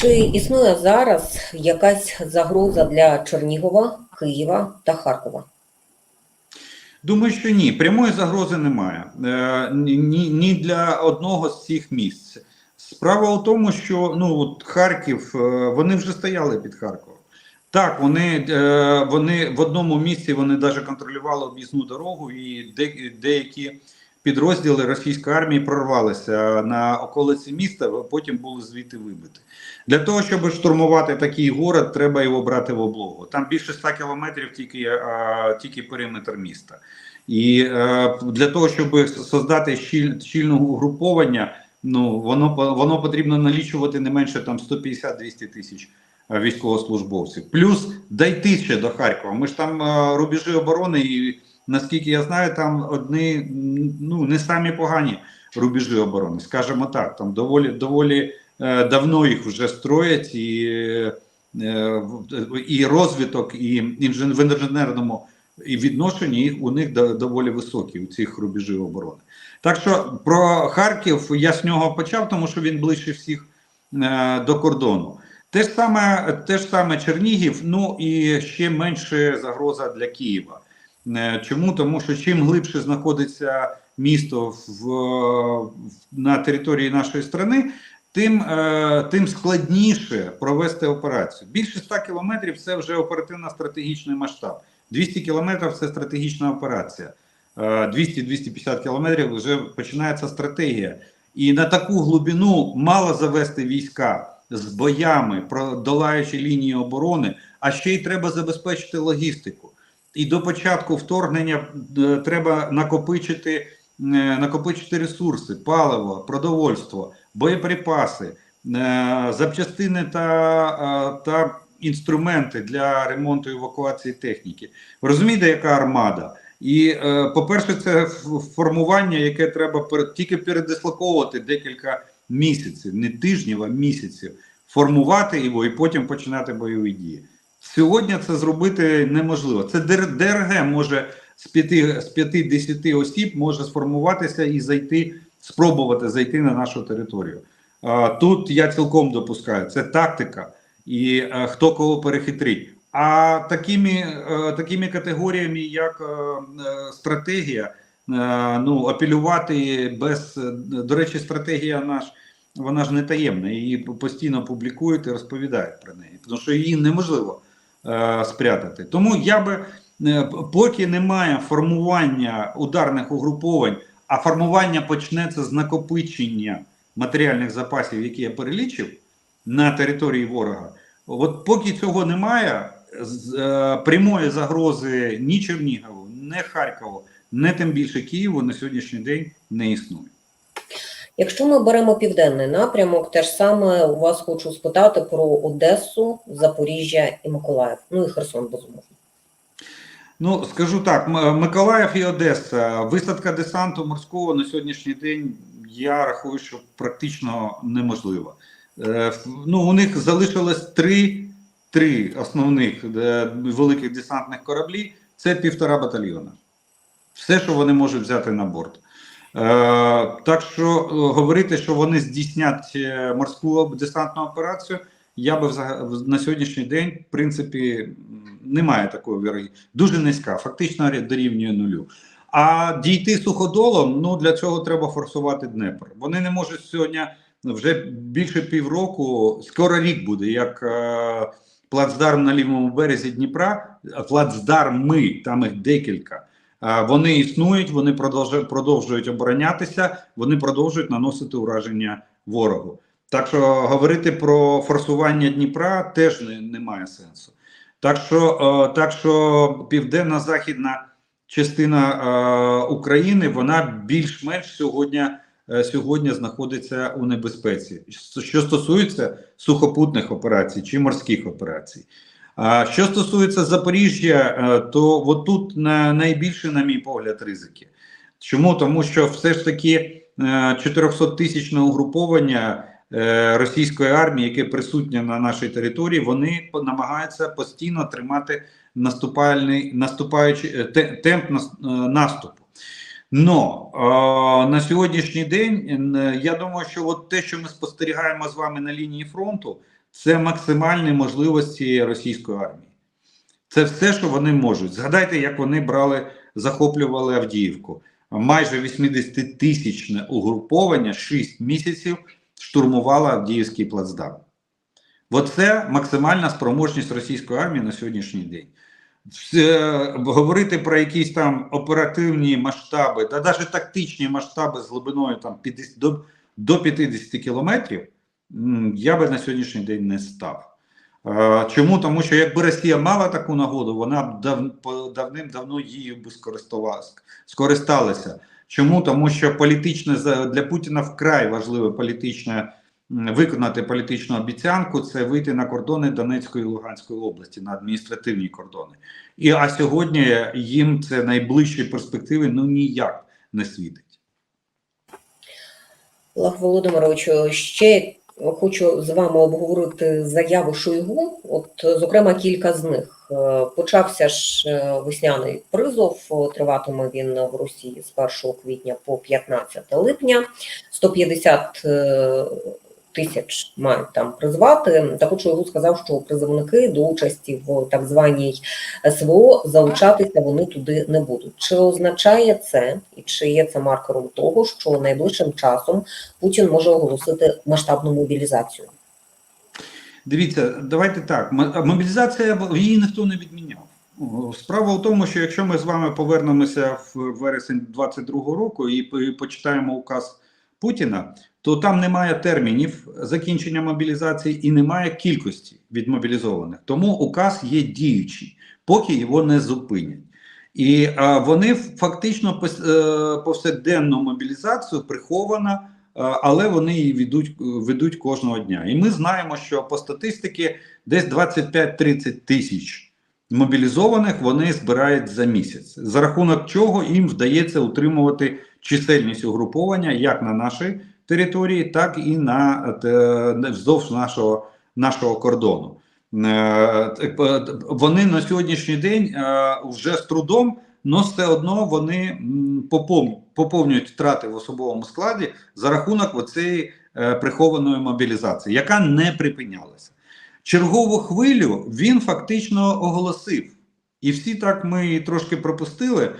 Чи існує зараз якась загроза для Чернігова, Києва та Харкова? Думаю, що ні. Прямої загрози немає е, ні, ні для одного з цих місць. Справа у тому, що ну от Харків, е, вони вже стояли під Харковом. Так, вони, е, вони в одному місці вони навіть контролювали об'їзну дорогу, і деякі підрозділи російської армії прорвалися на околиці міста, а потім були звідти вибиті. Для того, щоб штурмувати такий город, треба його брати в облогу. Там більше 100 кілометрів тільки, а, тільки периметр міста. І е, для того, щоб создати щіль, щільне угруповання, ну воно воно потрібно налічувати не менше там 150-200 тисяч е, військовослужбовців. Плюс дойти ще до Харкова. Ми ж там е, рубежі оборони, і наскільки я знаю, там одні ну не самі погані рубежі оборони, скажімо так. Там доволі доволі е, давно їх вже строять і. е, і розвиток, і інжен- в інженерному і відношенні їх у них доволі високі у цих рубежів оборони. Так що про Харків я з нього почав, тому що він ближче всіх е, до кордону. Те ж саме, те ж саме Чернігів, ну і ще менше загроза для Києва. Е, Чому? Тому що чим глибше знаходиться місто в, на території нашої країни, тим, е, тим складніше провести операцію. Більше 100 кілометрів це вже оперативно-стратегічний масштаб. 200 кілометрів це стратегічна операція. Е, 200-250 кілометрів вже починається стратегія. І на таку глибину мало завести війська з боями, продолаючи лінії оборони, а ще й треба забезпечити логістику. І до початку вторгнення е, треба накопичити, е, накопичити ресурси, паливо, продовольство, боєприпаси, е, запчастини та, та інструменти для ремонту і евакуації техніки. Ви розумієте, яка армада? І, по-перше, це формування, яке треба тільки передислоковувати декілька місяців, не тижнів, а місяців, формувати його і потім починати бойові дії. Сьогодні це зробити неможливо. Це ДР- ДРГ може з 5, з 5-10 осіб може сформуватися і зайти, спробувати зайти на нашу територію. Тут я цілком допускаю, це тактика, і е, хто кого перехитрить. А такими, е, такими категоріями, як е, стратегія, ну апелювати без до речі, стратегія наш. Вона ж не таємна, її постійно публікують і розповідають про неї, тому що її неможливо е, спрятати. Тому я би е, поки немає формування ударних угруповань, а формування почнеться з накопичення матеріальних запасів, які я перелічив на території ворога. От поки цього немає, е, прямої загрози ні Чернігову, ні Харкову, не тим більше Києву на сьогоднішній день не існує. Якщо ми беремо південний напрямок, те ж саме у вас хочу спитати про Одесу, Запоріжжя і Миколаїв. Ну і Херсон, безумовно. Ну, скажу так: Миколаїв і Одеса, висадка десанту морського на сьогоднішній день, я рахую, що практично неможливо. Е, Ну, у них залишилось три, три основних е, великих десантних кораблі це півтора батальйона. Все, що вони можуть взяти на борт. Е, так що е, говорити, що вони здійснять е, морську десантну операцію, я би на сьогоднішній день, в принципі, немає такої вірогідності. Дуже низька, фактично рі- дорівнює нулю. А дійти суходолом, ну для цього треба форсувати Днепр. Вони не можуть сьогодні вже більше півроку, скоро рік буде, як е, плацдарм на лівому березі Дніпра, плацдарми, там їх декілька. Вони існують, вони продовжують, оборонятися, вони продовжують наносити ураження ворогу. Так що говорити про форсування Дніпра теж не, немає сенсу. Так що, е, так що південно-західна частина е, України вона більш-менш сьогодні, е, сьогодні знаходиться у небезпеці. Що стосується сухопутних операцій чи морських операцій. Що стосується Запоріжжя, е, то от тут на, найбільше, на мій погляд, ризики. Чому? Тому що все ж таки 400-тисячне угруповання е, російської армії, яке присутнє на нашій території, вони намагаються постійно тримати наступальний наступаючий е, темп е, наступу. Но е, на сьогоднішній день е, я думаю, що от те, що ми спостерігаємо з вами на лінії фронту, це максимальні можливості російської армії. Це все, що вони можуть. Згадайте, як вони брали, захоплювали Авдіївку. Майже 80-тисячне угруповання 6 місяців штурмувало Авдіївський плацдарм. Оце максимальна спроможність російської армії на сьогоднішній день. Все, говорити про якісь там оперативні масштаби, та навіть тактичні масштаби з глибиною там 50, до, до 50 кілометрів, я би на сьогоднішній день не став. Чому? Тому що якби Росія мала таку нагоду, вона б дав, давним-давно її би скористалася. Чому? Тому що політичне для Путіна вкрай важливе політичне виконати політичну обіцянку це вийти на кордони Донецької і Луганської області, на адміністративні кордони. І а сьогодні їм це найближчі перспективи ну ніяк не світить. Володимировичу, ще хочу з вами обговорити заяву Шойгу. От, зокрема, кілька з них. Е, Почався ж е, весняний призов. Триватиме він в Росії з 1 квітня по 15 липня. 150 е, тисяч мають там призвати. Також Шойгу сказав, що призовники до участі в так званій СВО залучатися вони туди не будуть. Чи означає це і чи є це маркером того, що найближчим часом Путін може оголосити масштабну мобілізацію? Дивіться, давайте так. Мобілізація її ніхто не відміняв. Справа в тому, що якщо ми з вами повернемося в вересень 22-го року і почитаємо указ Путіна, то там немає термінів закінчення мобілізації і немає кількості відмобілізованих. Тому указ є діючий, поки його не зупинять. І а, вони фактично е, повсякденну мобілізацію прихована але вони її ведуть, ведуть кожного дня. І ми знаємо, що по статистиці десь 25-30 тисяч мобілізованих вони збирають за місяць, за рахунок чого їм вдається утримувати чисельність угруповання як на нашій території, так і на вздовж нашого, нашого кордону. Е, е, Вони на сьогоднішній день е, вже з трудом, але все одно вони попов- поповнюють втрати в особовому складі за рахунок оцеї е, прихованої мобілізації, яка не припинялася. Чергову хвилю він фактично оголосив, і всі так ми трошки пропустили. е,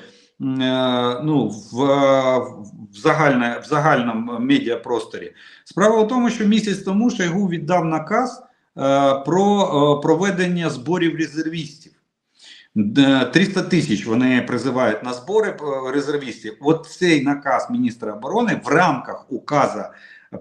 Ну, в, е, в, загальне, в загальному медіапросторі. Справа в тому, що місяць тому Шойгу віддав наказ е, про проведення зборів резервістів. 300 тисяч вони призивають на збори резервістів. От цей наказ міністра оборони в рамках указа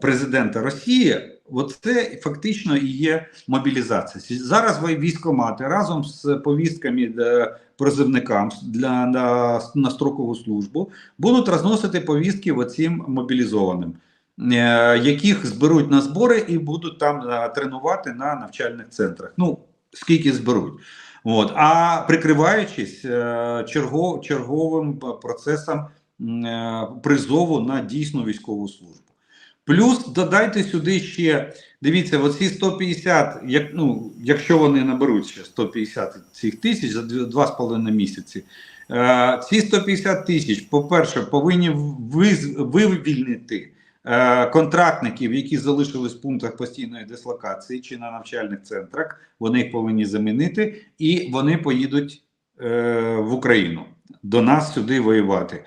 президента Росії. От це фактично і є мобілізація. Зараз військкомати разом з повістками е, призивникам для на, на строкову службу будуть розносити повістки оцим мобілізованим, е, яких зберуть на збори і будуть там е, тренувати на навчальних центрах. Ну скільки зберуть. От, а прикриваючись чергов, черговим процесом призову на дійсну військову службу. Плюс додайте сюди ще, дивіться, оці 150, як, ну, якщо вони наберуть ще 150 цих тисяч за дві- два з половиною місяці, е, ці 150 тисяч, по-перше, повинні вивільнити е, контрактників, які залишились в пунктах постійної дислокації чи на навчальних центрах, вони їх повинні замінити, і вони поїдуть е, в Україну до нас сюди воювати.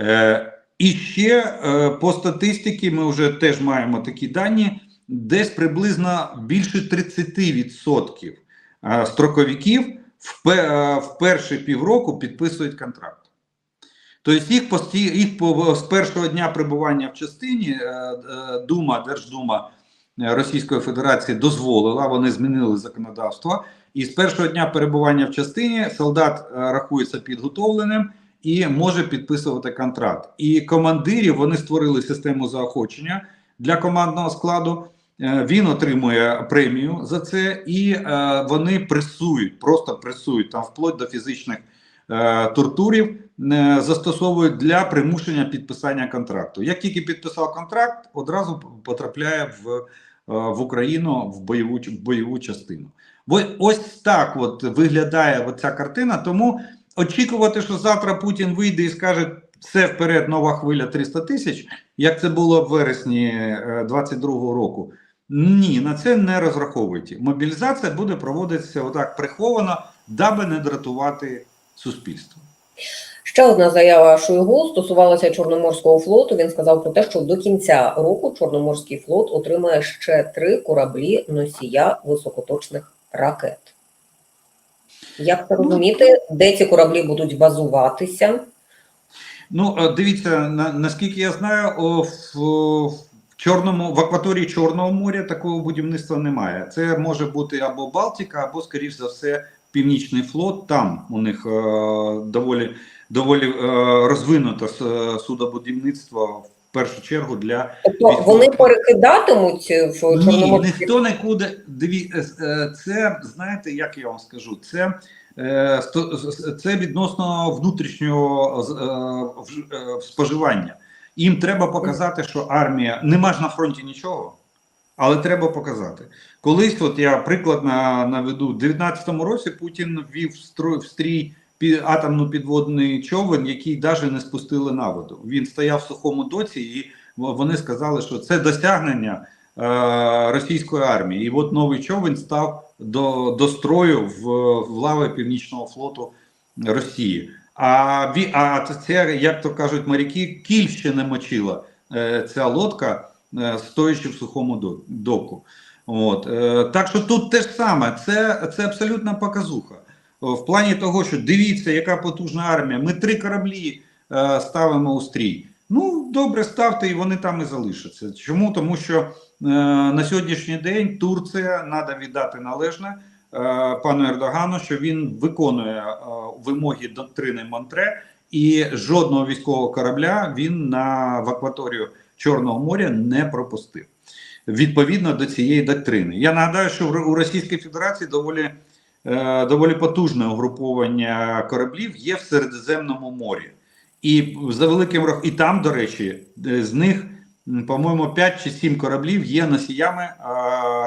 Е, і ще е, по статистиці ми вже теж маємо такі дані: десь приблизно більше 30% е, строковиків е, в перші півроку підписують контракт. Тобто їх, пості, їх по, з першого дня перебування в частині Дума, Держдума Російської Федерації дозволила, вони змінили законодавство. І з першого дня перебування в частині солдат рахується підготовленим і може підписувати контракт. І командирів вони створили систему заохочення для командного складу. Е, Він отримує премію за це, і е, вони пресують, просто пресують там вплоть до фізичних е, тортурів, застосовують для примушення підписання контракту. Як тільки підписав контракт, одразу потрапляє в, в Україну в бойову, в бойову частину. Ось так от виглядає ця картина. Тому очікувати, що завтра Путін вийде і скаже: все вперед, нова хвиля 300 тисяч, як це було в вересні 22-го року. Ні, на це не розраховуйте. Мобілізація буде проводитися отак приховано, даби не дратувати суспільство. Ще одна заява Шойгу стосувалася Чорноморського флоту. Він сказав про те, що до кінця року Чорноморський флот отримає ще три кораблі носія високоточних ракет. Як це розуміти, де ці кораблі будуть базуватися? Ну, е, дивіться, на, наскільки я знаю, в, в Чорному в акваторії Чорного моря такого будівництва немає. Це може бути або Балтика, або, скоріш за все, Північний флот. Там у них е, доволі доволі е, розвинуте судобудівництво в першу чергу для Тобто Військових. вони перекидатимуть в ні, ніхто нікуди. Диві, е, е, це знаєте, як я вам скажу, це. е, Це відносно внутрішнього е, е, споживання. Їм треба показати, що армія нема ж на фронті нічого, але треба показати. Колись, от я приклад на, наведу, в 19-му році Путін ввів в стрій атомно підводний човен, який навіть не спустили на воду. Він стояв в сухому доці, і вони сказали, що це досягнення е, російської армії. І от новий човен став до, до строю в, в лави Північного флоту Росії. А, а це, як то кажуть моряки, кіль ще не мочила е, ця лодка, е, стоячи в сухому доку. От, е, так що тут те ж саме, це, це абсолютна показуха. О, В плані того, що дивіться, яка потужна армія. Ми три кораблі е, ставимо у стрій. Ну, добре, ставте, і вони там і залишаться. Чому? Тому що е, на сьогоднішній день Турція треба віддати належне е, пану Ердогану, що він виконує е, вимоги доктрини Монтре, і жодного військового корабля він на в акваторію Чорного моря не пропустив. Відповідно до цієї доктрини. Я нагадаю, що у Російській Федерації доволі, е, доволі потужне угруповання кораблів є в Середземному морі. І за великим рах- і там, до речі, е, з них, по-моєму, 5 чи 7 кораблів є носіями е,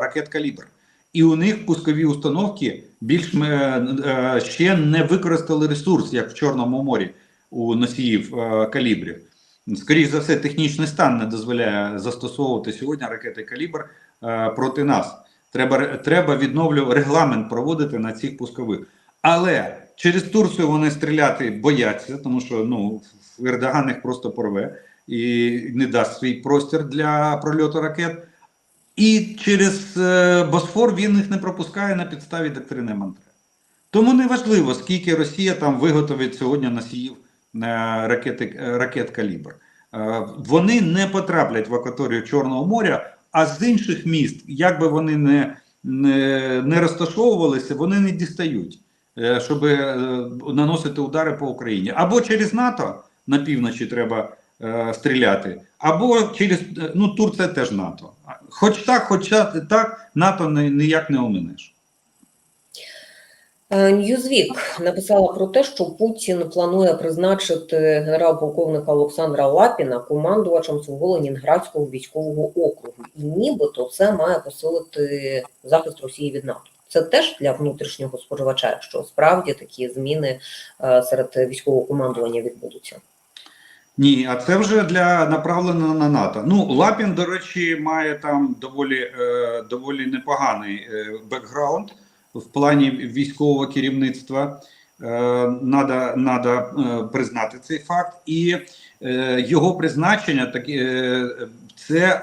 ракет калібр. І у них пускові установки більш е, е, ще не використали ресурс, як в Чорному морі у носіїв е, калібрів. Скоріше за все, технічний стан не дозволяє застосовувати сьогодні ракети калібр е, проти нас. Треба, треба відновлювати регламент проводити на цих пускових. Але через Турцію вони стріляти бояться, тому що ну Ердоган їх просто порве і не дасть свій простір для прольоту ракет. І через е, Босфор він їх не пропускає на підставі доктрини Монтре. Тому не важливо, скільки Росія там виготовить сьогодні носіїв ракети, е, ракет калібр. Е, вони не потраплять в акваторію Чорного моря, а з інших міст, як би вони не, не, не розташовувалися, вони не дістають, е, щоб е, наносити удари по Україні. Або через НАТО на півночі треба е, стріляти, або через ну Турція теж НАТО. Хоч так, хоч так, НАТО ніяк не оминеш. Е, Ньюзвік написала про те, що Путін планує призначити генерал-полковника Олександра Лапіна командувачем свого Ленінградського військового округу, і нібито це має посилити захист Росії від НАТО. Це теж для внутрішнього споживача, якщо справді такі зміни е, серед військового командування відбудуться. Ні, а це вже для направлено на НАТО. Ну, Лапін, до речі, має там доволі, е, доволі непоганий е, бекграунд в плані військового керівництва. Е, надо, надо е, признати цей факт, і е, його призначення так, це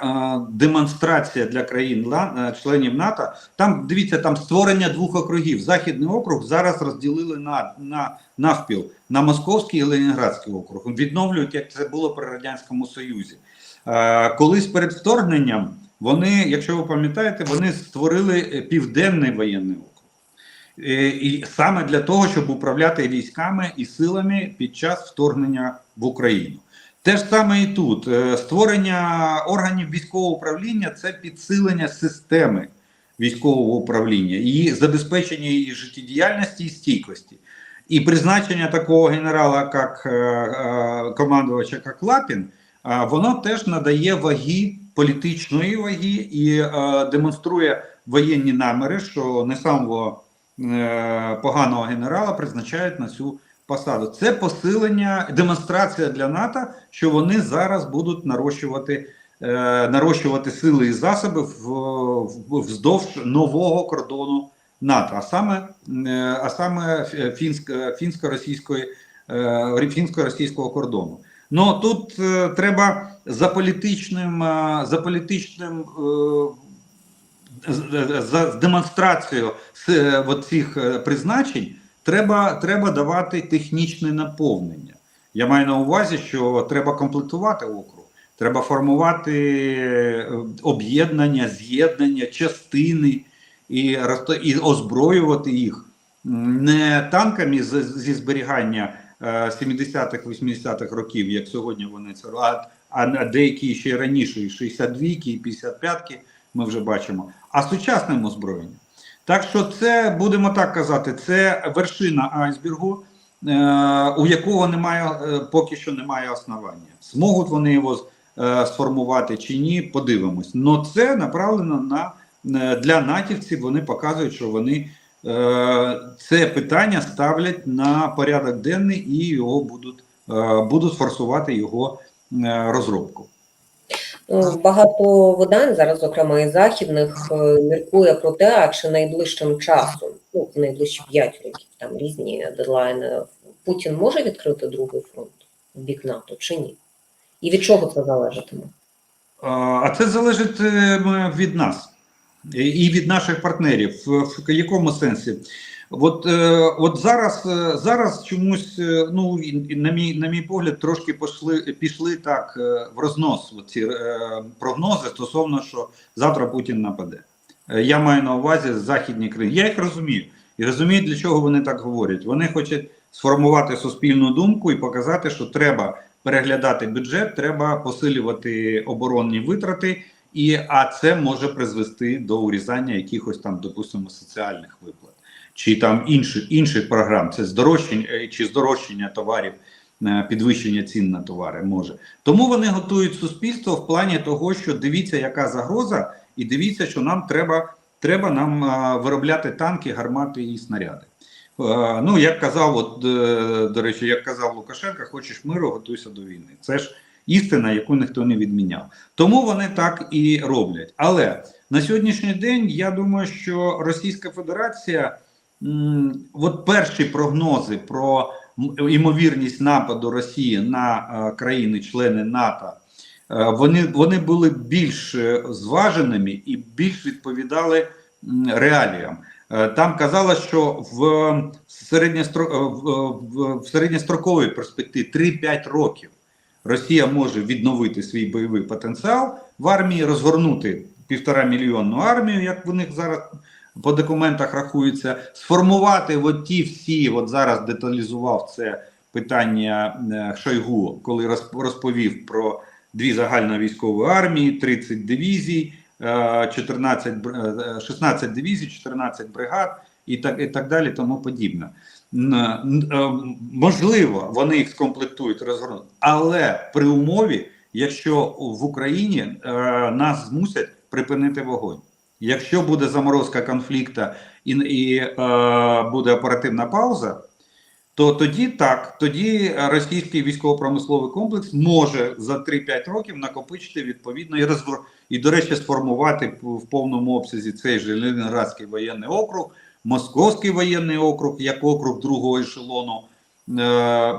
демонстрація для країн членів НАТО. Там дивіться, там створення двох округів. Західний округ зараз розділили на, на навпіл на Московський і Ленінградський округ. Відновлюють, як це було при радянському союзі. Колись перед вторгненням вони, якщо ви пам'ятаєте, вони створили південний воєнний округ. Е, І саме для того, щоб управляти військами і силами під час вторгнення в Україну. Те ж саме і тут. Е, Створення органів військового управління це підсилення системи військового управління, її забезпечення її життєдіяльності і стійкості. І призначення такого генерала, як е, командувача, як Лапін, воно теж надає ваги політичної ваги і демонструє воєнні наміри, що не самого поганого генерала призначають на цю посаду. Це посилення, демонстрація для НАТО, що вони зараз будуть нарощувати, е, нарощувати сили і засоби вздовж нового кордону НАТО, а саме, е, а саме фінсько- фінсько-російської е, фінсько-російського кордону. Ну тут е, треба за політичним, е, за політичним е, за демонстрацією з цих призначень треба, треба давати технічне наповнення. Я маю на увазі, що треба комплектувати округ, треба формувати е, об'єднання, з'єднання, частини і, і озброювати їх не танками з- зі зберігання е, 70-х, 80-х років, як сьогодні вони це а, а деякі ще раніше, і 62-ки, і 55-ки ми вже бачимо, а сучасним озброєнням. Так що це, будемо так казати, це вершина айсбергу, е, у якого немає, е, поки що немає основання. Зможуть вони його е, сформувати чи ні, подивимось. Но це направлено на для натівців. Вони показують, що вони це питання ставлять на порядок денний і його будуть, будуть форсувати його розробку. Ну, Багато видань зараз, зокрема і західних, е, міркує про те, а чи найближчим часом, ну в найближчі 5 років, там різні дедлайни, Путін може відкрити другий фронт в бік НАТО чи ні? І від чого це залежатиме? А це залежить е, від нас і- від наших партнерів. В якому сенсі? От, е, от зараз, е, зараз чомусь, е, ну на мій на мій погляд, трошки пішли пішли так в рознос ці прогнози стосовно, що завтра Путін нападе. Я маю на увазі західні країни. Я їх розумію і розумію, для чого вони так говорять. Вони хочуть сформувати суспільну думку і показати, що треба переглядати бюджет, треба посилювати оборонні витрати, і а це може призвести до урізання якихось там, допустимо, соціальних виплат чи там інших інших програм. Це здорожчання е, чи здорожчання товарів, е, підвищення цін на товари може. Тому вони готують суспільство в плані того, що дивіться, яка загроза, і дивіться, що нам треба, треба нам е, виробляти танки, гармати і снаряди. Ну, як казав, от, до речі, як казав Лукашенко, хочеш миру, готуйся до війни. Це ж істина, яку ніхто не відміняв. Тому вони так і роблять. Але на сьогоднішній день я думаю, що Російська Федерація, от перші прогнози про ймовірність нападу Росії на е, країни-члени НАТО. е, Вони, вони були більш е, зваженими і більш відповідали реаліям. Там казалось, що в, середньостро... в, в, в середньостроковій перспективі 3-5 років Росія може відновити свій бойовий потенціал в армії, розгорнути півтора мільйонну армію, як в них зараз по документах рахується, сформувати от ті всі, от зараз деталізував це питання е, Шойгу, коли розп- розповів про дві загальновійськові армії, 30 дивізій, е, 14, е, 16 дивізій, 14 бригад і так, і так далі, тому подібне. Е, Можливо, вони їх скомплектують, розгорнуть, але при умові, якщо в Україні е, нас змусять припинити вогонь. Якщо буде заморозка конфлікту і, і е, буде оперативна пауза, то тоді так, тоді російський військово-промисловий комплекс може за 3-5 років накопичити відповідно і розвор... і, до речі, сформувати в повному обсязі цей же Ленінградський воєнний округ, Московський воєнний округ, як округ другого ешелону. Е,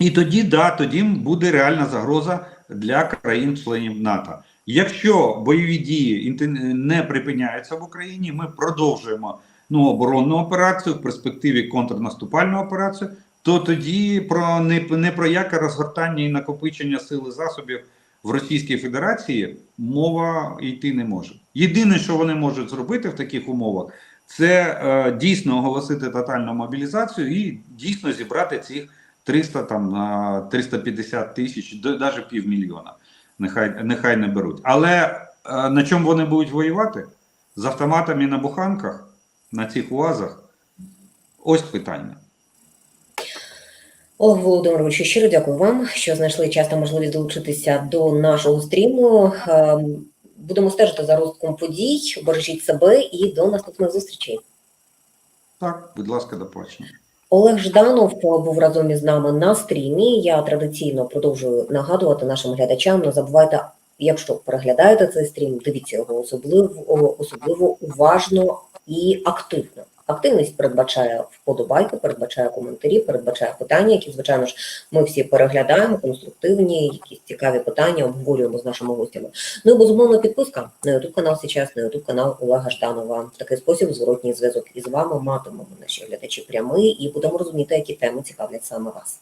і тоді, да, тоді буде реальна загроза для країн-членів НАТО. Якщо бойові дії не припиняються в Україні, ми продовжуємо ну, оборонну операцію, в перспективі контрнаступальну операцію, то тоді про не, не про яке розгортання і накопичення сил засобів в Російській Федерації мова йти не може. Єдине, що вони можуть зробити в таких умовах, це е, дійсно оголосити тотальну мобілізацію і дійсно зібрати цих 300 там а, 350 тисяч, до- навіть півмільйона. Нехай нехай не беруть. Але е, на чому вони будуть воювати? З автоматами на буханках, на цих уазах? Ось питання. Олег Володимировичу, щиро дякую вам, що знайшли час та можливість долучитися до нашого стріму. Ем, Будемо стежити за розвитком подій. Бережіть себе і до наступних зустрічей. Так, будь ласка, до побачення. Олег Жданов був разом із нами на стрімі. Я традиційно продовжую нагадувати нашим глядачам. Не забувайте, якщо переглядаєте цей стрім, дивіться його особливо, особливо уважно і активно. Активність передбачає вподобайки, передбачає коментарі, передбачає питання, які, звичайно ж, ми всі переглядаємо, конструктивні, якісь цікаві питання обговорюємо з нашими гостями. Ну і безумовно підписка на YouTube канал Сейчас, на YouTube канал Олега Жданова. В такий спосіб зворотній зв'язок із вами матимемо наші глядачі прямий і будемо розуміти, які теми цікавлять саме вас.